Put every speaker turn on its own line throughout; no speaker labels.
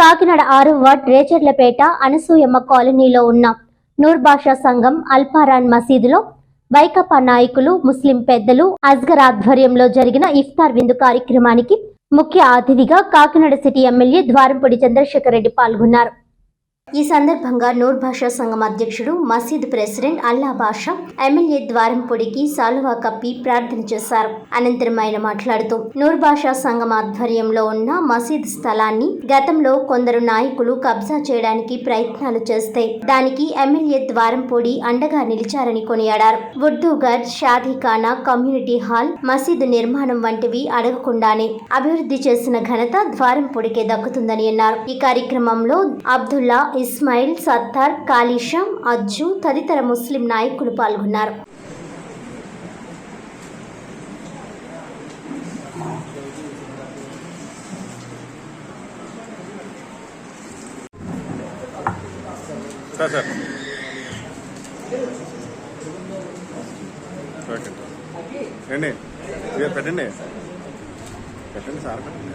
కాకినాడ ఆరు వార్డ్ రేచర్లపేట అనసూయమ్మ కాలనీలో ఉన్న నూర్భాషా సంఘం అల్పారాన్ మసీదులో వైకపా నాయకులు ముస్లిం పెద్దలు అస్గర్ ఆధ్వర్యంలో జరిగిన ఇఫ్తార్ విందు కార్యక్రమానికి ముఖ్య అతిథిగా కాకినాడ సిటీ ఎమ్మెల్యే ద్వారంపూడి చంద్రశేఖర్ రెడ్డి పాల్గొన్నారు. ఈ సందర్భంగా నూర్ భాషా సంఘం అధ్యక్షుడు మసీద్ ప్రెసిడెంట్ అల్లా బాషా ఎమ్మెల్యే ద్వారంపొడికి సాలువా కప్పి ప్రార్థన చేశారు. అనంతరం ఆయన మాట్లాడుతూ నూర్ భాషా సంఘం ఆధ్వర్యంలో ఉన్న మసీద్ స్థలాన్ని గతంలో కొందరు నాయకులు కబ్జా చేయడానికి ప్రయత్నాలు చేస్తే దానికి ఎమ్మెల్యే ద్వారంపొడి అండగా నిలిచారని కొనియాడారు. ఉర్దూగర్ షాదీఖానా కమ్యూనిటీ హాల్ మసీదు నిర్మాణం వంటివి అడగకుండానే అభివృద్ధి చేసిన ఘనత ద్వారంపొడికే దక్కుతుందని అన్నారు. ఈ కార్యక్రమంలో అబ్దుల్లా ఇస్మాయిల్ సత్తార్ కాళీషం అజ్జు తదితర ముస్లిం నాయకులు పాల్గొన్నారు.
Sir sir. పెట్టండి. పెట్టండి సార్ పెట్టండి.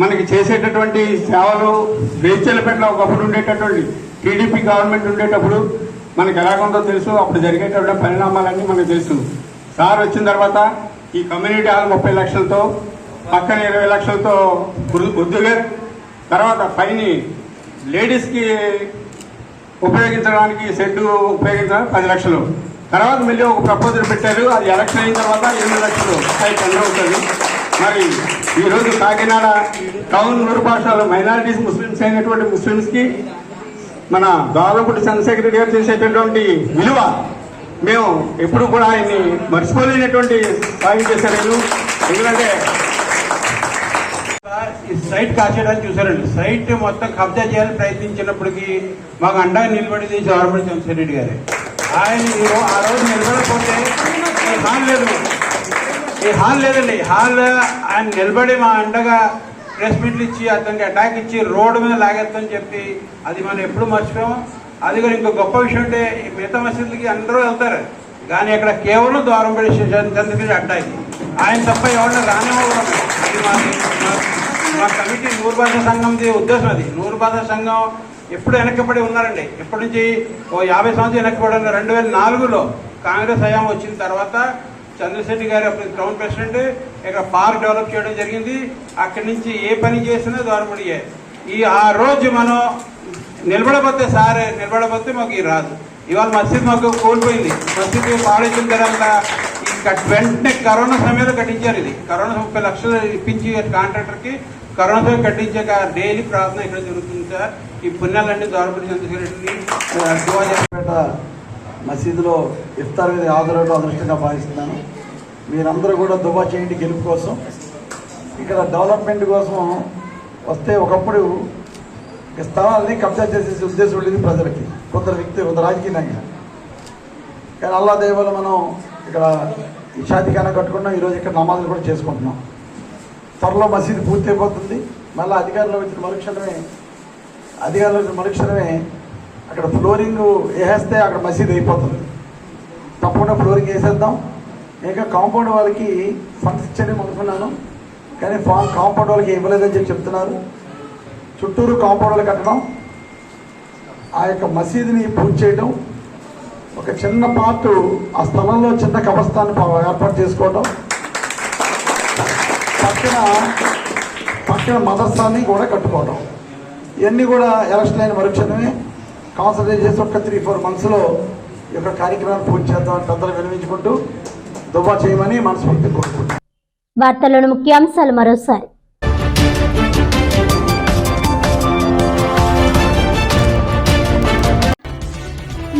మనకి చేసేటటువంటి సేవలు రేచలపేటలో ఒకప్పుడు ఉండేటటువంటి టీడీపీ గవర్నమెంట్ ఉండేటప్పుడు మనకి ఎలాగుందో తెలుసు అప్పుడు జరిగేటటువంటి పరిణామాలన్నీ మనకు తెలుసు. సార్ వచ్చిన తర్వాత ఈ కమ్యూనిటీ హాల్ ముప్పై లక్షలతో పక్కన ఇరవై లక్షలతో ఉద్యోగర్ తర్వాత పైని లేడీస్కి ఉపయోగించడానికి షెడ్ ఉపయోగించడానికి పది లక్షలు. తర్వాత మళ్ళీ ఒక ప్రపోజల్ పెట్టారు అది ఎలక్షన్ అయిన తర్వాత ఎనిమిది లక్షలు. సైట్ ఎండ్ అవుతుంది మరి ఈరోజు కాకినాడ టౌన్ నూరు భాషలో మైనారిటీస్ ముస్లిమ్స్ అయినటువంటి ముస్లిమ్స్కి మన దోలపూడి చంద్రశేఖర్ గారు చేసేటటువంటి విలువ. మేము ఎప్పుడు కూడా ఆయన్ని మర్చిపోలేనటువంటి సాయం చేశారు ఎందుకంటే
ఈ సైట్ కాచేయడానికి చూసారండి సైట్ మొత్తం కబ్జా చేయాలని ప్రయత్నించినప్పటికీ మాకు అండగా నిలబడింది చౌరపడి చంద్రశేఖర్ గారు. ఆయన ఆ రోజు నిలబడకపోతే ఈ హాల్ లేదండి. హాల్ ఆయన నిలబడి మా అండగా ప్రెస్ మీట్లు ఇచ్చి అతనికి అటాక్ ఇచ్చి రోడ్డు మీద లాగేత్తని చెప్పి అది మనం ఎప్పుడు మర్చిపోము అది కూడా ఇంకో గొప్ప విషయం అంటే మిగతా మసీదులకి అందరూ వెళ్తారు. కానీ ఇక్కడ కేవలం ద్వారం పడి చంద్రగిరి అడ్డాయి ఆయన తప్ప ఎవరిని రానివ్వడం అది మా మా- కమిటీ నూరు భాషా సంఘంది ఉద్దేశం అది. నూరు భాషా సంఘం ఎప్పుడు వెనకబడి ఉన్నారండి. ఎప్పటి నుంచి ఓ యాభై సంవత్సరాలు వెనకబడి ఉన్నారు. రెండు వేల నాలుగులో కాంగ్రెస్ హయాం వచ్చిన తర్వాత చంద్రశెట్టి గారు అప్పుడు టౌన్ ప్రెసిడెంట్ ఇక్కడ పార్క్ డెవలప్ చేయడం జరిగింది. అక్కడి నుంచి ఏ పని చేసినా దూరపడియే ఈ ఆ రోజు మనం నిలబడబోతే సారే నిలబడబోతే మాకు ఈ రాదు. ఇవాళ మసీద్ మాకు కోల్పోయింది. మసీద్ పాడైన తర్వాత ఈ వెంటనే కరోనా సమయంలో కట్టించారు ఇది. కరోనా ముప్పై లక్షలు ఇప్పించి కాంట్రాక్టర్కి కరోనా సమయం కట్టించాక డైలీ ప్రార్థన ఇక్కడ జరుగుతుంది సార్. ఈ పుణ్యాలన్నీ దూరపడి చంద్రశేఖర్ రెడ్డిని
మసీదులో ఇఫ్తార్ మీద హాజరవడం అదృష్టంగా భావిస్తున్నాను. మీరందరూ కూడా దుబా చేయండి గెలుపు కోసం. ఇక్కడ డెవలప్మెంట్ కోసం వస్తే ఒకప్పుడు స్థలాన్ని కబ్జా చేసే ఉద్దేశం ఉండేది ప్రజలకి కొందరు వ్యక్తి కొంత రాజకీయ నాయకులు కానీ అల్లా దేవాల మనం ఇక్కడ ఈ కట్టుకున్నాం ఈరోజు ఇక్కడ నమాజులు కూడా చేసుకుంటున్నాం. త్వరలో మసీదు పూర్తి అయిపోతుంది మళ్ళీ అధికారంలో వచ్చిన మరుక్షణమే అధికారులు వచ్చిన మరుక్షణమే అక్కడ ఫ్లోరింగ్ వేసేస్తే అక్కడ మసీద్ అయిపోతుంది. తప్పకుండా ఫ్లోరింగ్ వేసేద్దాం. ఇంకా కాంపౌండ్ వాళ్ళకి ఫండ్స్ ఇచ్చారేమో అనుకున్నాను కానీ ఫా- కాంపౌండ్ వాళ్ళకి ఇవ్వలేదని చెప్పి చెప్తున్నారు. చుట్టూరు కాంపౌండ్ వాళ్ళు కట్టడం. ఆ యొక్క మసీదుని పూజ చేయడం. ఒక చిన్న పార్ట్ ఆ స్థలంలో చిన్న కబస్తాన్ని ఏర్పాటు చేసుకోవడం. పక్కన పక్కన మదర్సాన్ని కూడా కట్టుకోవడం. ఇవన్నీ కూడా ఎలక్షన్ అయిన మరుక్షణమే. కాన్సన్ట్రేట్ చేసి ఒక త్రీ ఫోర్ మంత్స్లో ఈ యొక్క కార్యక్రమాన్ని పూర్తి చేద్దామని పెద్దలు వినిపించుకుంటూ దుబా చేయమని మనస్ఫూర్తి కోరుకుంటున్నాను.
వార్తల్లోని ముఖ్యాంశాలు మరోసారి.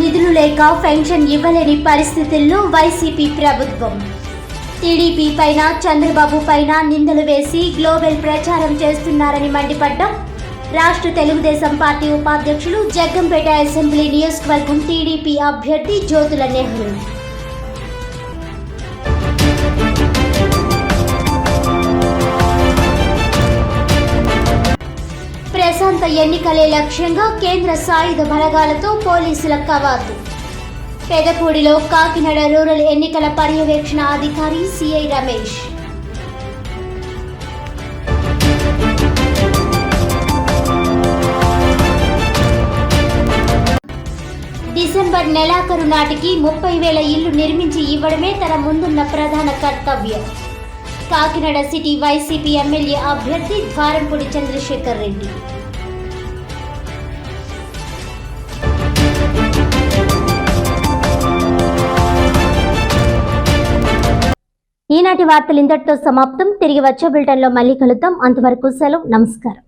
నిధులు లేక పెన్షన్ ఇవ్వలేని పరిస్థితుల్లో వైసీపీ ప్రభుత్వం. టీడీపీ పైన చంద్రబాబు పైన నిందలు వేసి గ్లోబల్ ప్రచారం చేస్తున్నారని మండిపడ్డం రాష్ట్ర తెలుగుదేశం పార్టీ ఉపాధ్యక్షులు జగ్గంపేట అసెంబ్లీ నియోజకవర్గం టీడీపీ అభ్యర్థి జ్యోతుల నెహ్రూ. ప్రశాంత ఎన్నికలే లక్ష్యంగా కేంద్ర సాయుధ బలగాలతో పోలీసుల కవాతు. పెదపూడిలో కాకినాడ రూరల్ ఎన్నికల పర్యవేక్షణ అధికారి సిఐ రమేష్. డిసెంబర్ నెలాఖరు నాటికి ముప్పై వేల ఇల్లు నిర్మించి ఇవ్వడమే తన ముందున్న ప్రధాన కర్తవ్యం. కాకినాడ సిటీ వైసీపీ ఎమ్మెల్యే అభ్యర్థి ద్వారంపూడి చంద్రశేఖర్ రెడ్డి. ఈనాటి వార్తలు ఇంతటితో సమాప్తం. తిరిగి వచ్చే బులెటిన్లో మళ్ళీ కలుద్దాం. అంతవరకు సెలవు. నమస్కారం.